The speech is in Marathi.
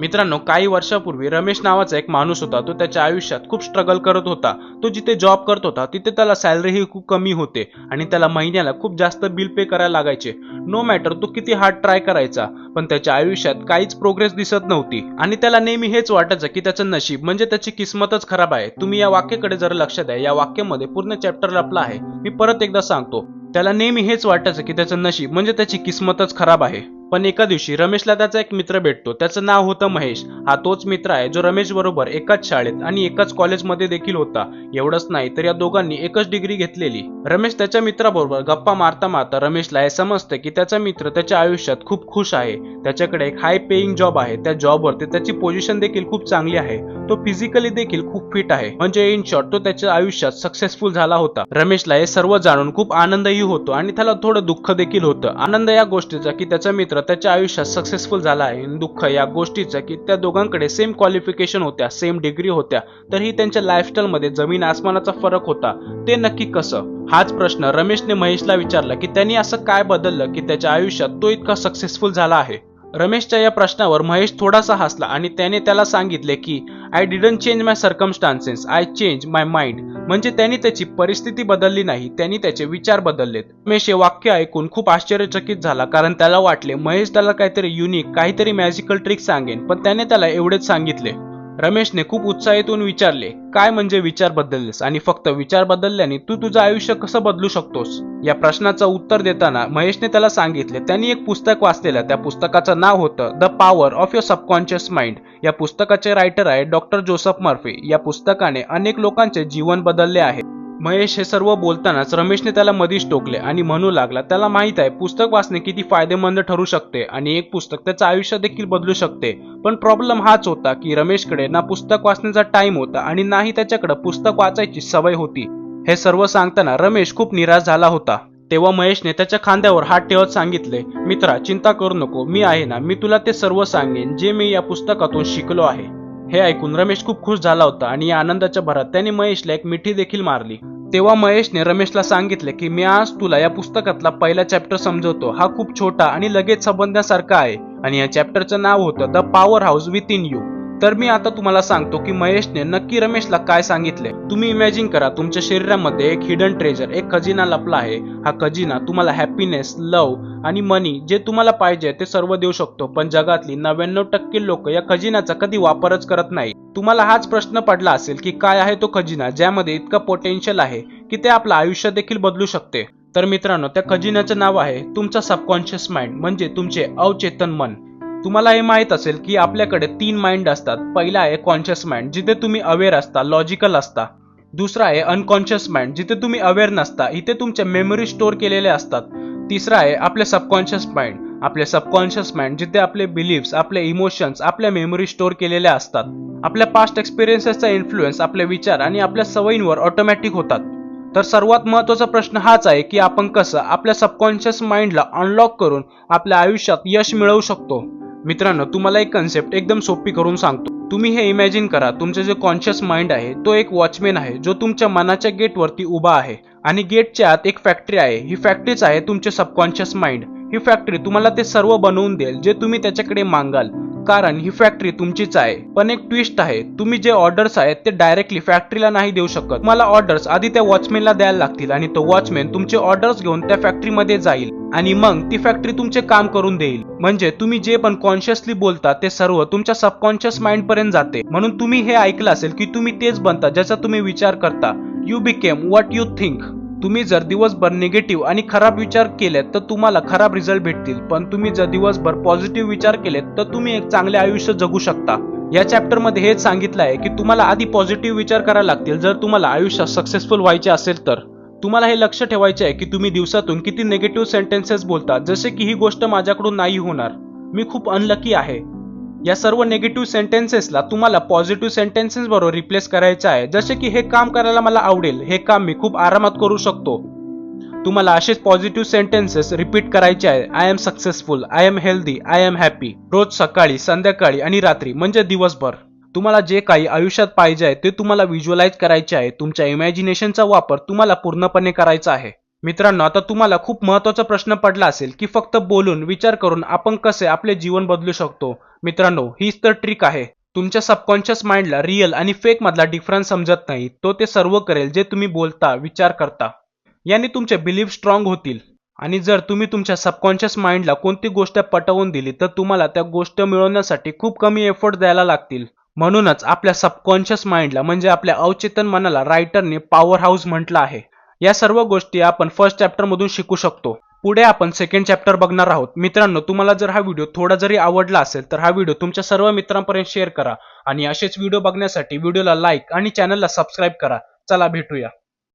मित्रांनो काही वर्षापूर्वी रमेश नावाचा एक माणूस होता तो त्याच्या आयुष्यात खूप स्ट्रगल करत होता. तो जिथे जॉब करत होता तिथे त्याला सॅलरीही खूप कमी होते आणि त्याला महिन्याला खूप जास्त बिल पे करायला लागायचे. नो मॅटर तो किती हार्ड ट्राय करायचा पण त्याच्या आयुष्यात काहीच प्रोग्रेस दिसत नव्हती. आणि त्याला नेहमी हेच वाटायचं की त्याचं नशीब म्हणजे त्याची किस्मतच खराब आहे. तुम्ही या वाक्याकडे जर लक्ष द्या. या वाक्यामध्ये पूर्ण चॅप्टर लपला आहे. मी परत एकदा सांगतो. त्याला नेहमी हेच वाटायचं की त्याचं नशीब म्हणजे त्याची किस्मतच खराब आहे. पण एका दिवशी रमेशला त्याचा एक मित्र भेटतो. त्याचं नाव होतं महेश. हा तोच मित्र आहे जो रमेश बरोबर एकाच शाळेत आणि एकाच कॉलेजमध्ये देखील होता. एवढंच नाही तर या दोघांनी एकच डिग्री घेतलेली. रमेश त्याच्या मित्राबरोबर गप्पा मारता मारता रमेशला हे समजतं की त्याचा मित्र त्याच्या आयुष्यात खूप खुश आहे. त्याच्याकडे एक हाय पेईंग जॉब आहे. त्या जॉबवरती त्याची पोझिशन देखील खूप चांगली आहे. तो फिजिकली देखील खूप फिट आहे. म्हणजे इन शॉर्ट तो त्याच्या आयुष्यात सक्सेसफुल झाला होता. रमेशला हे सर्व जाणून खूप आनंदही होतो आणि त्याला थोडं दुःख देखील होतं. आनंद या गोष्टीचा की त्याचा मित्र त्याच्या आयुष्यात सक्सेसफुल झाला आहे. दुःख या गोष्टीचं की त्या दोघांकडे सेम क्वालिफिकेशन होत्या सेम डिग्री होत्या. तरीही त्यांच्या लाईफस्टाईलमध्ये जमीन आसमानाचा फरक होता. ते नक्की कसं? हाच प्रश्न रमेशने महेशला विचारला की त्यांनी असं काय बदललं की त्याच्या आयुष्यात तो इतका सक्सेसफुल झाला आहे? रमेशच्या या प्रश्नावर महेश थोडासा हसला आणि त्याने त्याला सांगितले की I didn't change my circumstances I change my mind म्हणजे त्यांनी त्याची परिस्थिती बदलली नाही. त्यांनी त्याचे विचार बदललेत. रमेश हे वाक्य ऐकून खूप आश्चर्यचकित झाला कारण त्याला वाटले महेश त्याला काहीतरी युनिक काहीतरी मॅजिकल ट्रिक सांगेन पण त्याने त्याला एवढेच सांगितले. रमेशने खूप उत्साहीतून विचारले काय म्हणजे विचार बदललेस? आणि फक्त विचार बदलल्याने तू तुझं आयुष्य कसं बदलू शकतोस? या प्रश्नाचं उत्तर देताना महेशने त्याला सांगितले त्यांनी एक पुस्तक वाचलेलं त्या पुस्तकाचं नाव होतं the power of your subconscious mind या पुस्तकाचे रायटर आहे डॉक्टर जोसफ मार्फे या पुस्तकाने अनेक लोकांचे जीवन बदलले आहे. महेश हे सर्व बोलतानाच रमेशने त्याला मधीच टोकले आणि म्हणू लागला त्याला माहीत आहे पुस्तक वाचणे किती फायदेमंद ठरू शकते आणि एक पुस्तक त्याचं आयुष्य देखील बदलू शकते. पण प्रॉब्लेम हाच होता की रमेशकडे ना पुस्तक वाचण्याचा टाइम होता आणि नाही त्याच्याकडे पुस्तक वाचायची सवय होती. हे सर्व सांगताना रमेश खूप निराश झाला होता. तेव्हा महेशने त्याच्या खांद्यावर हात ठेवत सांगितले मित्रा चिंता करू नको. मी आहे ना. मी तुला ते सर्व सांगेन. जे मी या पुस्तकातून शिकलो आहे. हे ऐकून रमेश खूप खुश झाला होता आणि या आनंदाच्या भरात त्याने महेशला एक मिठी देखील मारली. तेव्हा महेशने रमेशला सांगितले की मी आज तुला या पुस्तकातला पहिला चॅप्टर समजवतो. हा खूप छोटा आणि लगेच संबंधासारखा आहे आणि या चॅप्टरचं नाव होतं the power house within you तर मी आता तुम्हाला सांगतो की महेशने नक्की रमेशला काय सांगितले. तुम्ही इमॅजिन करा तुमच्या शरीरामध्ये एक हिडन ट्रेजर एक खजिना लपला आहे. हा खजिना तुम्हाला हॅपीनेस लव आणि मनी जे तुम्हाला पाहिजे ते सर्व देऊ शकतो. पण जगातली नव्याण्णव टक्के लोक या खजिन्याचा कधी वापरच करत नाही तुम्हाला हाच प्रश्न पडला असेल की काय आहे तो खजिना ज्यामध्ये इतका पोटेन्शियल आहे की ते आपलं आयुष्य देखील बदलू शकते. तर मित्रांनो त्या खजिन्याचं नाव आहे तुमचा सबकॉन्शियस माइंड म्हणजे तुमचे अवचेतन मन. तुम्हाला हे माहीत असेल की आपल्याकडे तीन माइंड असतात. पहिला आहे कॉन्शियस माइंड जिथे तुम्ही अवेअर असता लॉजिकल असता. दुसरा आहे अनकॉन्शियस माइंड जिथे तुम्ही अवेअर नसता इथे तुमच्या मेमरी स्टोअर केलेले असतात. तिसरा आहे आपले सबकॉन्शियस माइंड आपले सबकॉन्शियस माइंड जिथे आपले बिलीव्स आपले इमोशन्स आपल्या मेमरी स्टोअर केलेल्या असतात. आपल्या पास्ट एक्सपिरियन्सेसचा इन्फ्लुएन्स आपले विचार आणि आपल्या सवयींवर ऑटोमॅटिक होतात. तर सर्वात महत्त्वाचा प्रश्न हाच आहे की आपण कसं आपल्या सबकॉन्शियस माइंडला अनलॉक करून आपल्या आयुष्यात यश मिळवू शकतो. मित्रांनो तुम्हाला एक कन्सेप्ट एकदम सोपी करून सांगतो. तुम्ही हे इमॅजिन करा तुमचे जे कॉन्शियस माइंड आहे तो एक वॉचमॅन आहे जो तुमच्या मनाच्या गेटवरती उभा आहे आणि गेटच्या आत एक फॅक्टरी आहे. ही फॅक्टरीच आहे तुमचे सबकॉन्शियस माइंड ही फॅक्टरी तुम्हाला ते सर्व बनवून देईल जे तुम्ही त्याच्याकडे मागाल. कारण ही फॅक्टरी तुमचीच आहे. पण एक ट्विस्ट आहे. तुम्ही जे ऑर्डर्स आहेत ते डायरेक्टली फॅक्टरीला नाही देऊ शकत. तुम्हाला ऑर्डर्स आधी त्या वॉचमॅनला द्यायला लागतील आणि तो वॉचमॅन तुमचे ऑर्डर्स घेऊन त्या फॅक्टरीमध्ये जाईल आणि मग ती फॅक्टरी तुमचे काम करून देईल. म्हणजे तुम्ही जे पण कॉन्शियसली बोलता ते सर्व तुमच्या सबकॉन्शियस माइंड पर्यंत जाते. म्हणून तुम्ही हे ऐकलं असेल की तुम्ही तेच बनता ज्याचा तुम्ही विचार करता. You became what you think तुम्ही जर दिवसभर निगेटिव्ह आणि खराब विचार केलेत तर तुम्हाला खराब रिझल्ट भेटतील. पण तुम्ही जर दिवसभर पॉझिटिव्ह विचार केलेत तर तुम्ही एक चांगले आयुष्य जगू शकता. या चॅप्टरमध्ये हेच सांगितलं आहे की तुम्हाला आधी पॉझिटिव्ह विचार करायला लागतील. जर तुम्हाला आयुष्यात सक्सेसफुल व्हायचे असेल तर. तुम्हाला हे लक्ष ठेवायचे आहे की तुम्ही दिवसातून किती निगेटिव्ह सेंटेन्सेस बोलता. जसे की ही गोष्ट माझ्याकडून नाही होणार. मी खूप अनलकी आहे. या सर्व निगेटिव्ह सेंटेन्सेसला तुम्हाला पॉझिटिव्ह सेंटेन्सेस बरोबर रिप्लेस करायचं आहे. जसे की हे काम करायला मला आवडेल हे काम मी खूप आरामात करू शकतो. तुम्हाला असेच पॉझिटिव्ह सेंटेन्सेस रिपीट करायचे आहे. I am successful I am healthy I am happy रोज सकाळी संध्याकाळी आणि रात्री म्हणजे दिवसभर. तुम्हाला जे काही आयुष्यात पाहिजे आहे ते तुम्हाला व्हिज्युअलाइज करायचे आहे. तुमच्या इमॅजिनेशनचा वापर तुम्हाला पूर्णपणे करायचा आहे. मित्रांनो आता तुम्हाला खूप महत्त्वाचा प्रश्न पडला असेल की फक्त बोलून विचार करून आपण कसे आपले जीवन बदलू शकतो? मित्रांनो हीच तर ट्रिक आहे. तुमच्या सबकॉन्शियस माइंडला रिअल आणि फेक मधला डिफरन्स समजत नाही. तो ते सर्व करेल जे तुम्ही बोलता विचार करता. याने तुमचे बिलीफ स्ट्रॉंग होतील. आणि जर तुम्ही तुमच्या सबकॉन्शियस माइंडला कोणती गोष्ट पटवून दिली तर तुम्हाला त्या गोष्ट मिळवण्यासाठी खूप कमी एफर्ट द्यायला लागतील. म्हणूनच आपल्या सबकॉन्शियस माइंडला म्हणजे आपल्या अवचेतन मनाला रायटरने पॉवर हाऊस म्हटलं आहे. या सर्व गोष्टी आपण फर्स्ट चॅप्टरमधून शिकू शकतो. पुढे आपण सेकंड चॅप्टर बघणार आहोत. मित्रांनो तुम्हाला जर हा व्हिडिओ थोडा जरी आवडला असेल तर हा व्हिडिओ तुमच्या सर्व मित्रांपर्यंत शेअर करा. आणि असेच व्हिडिओ बघण्यासाठी व्हिडिओला लाईक आणि चॅनलला सबस्क्राईब करा. चला भेटूया.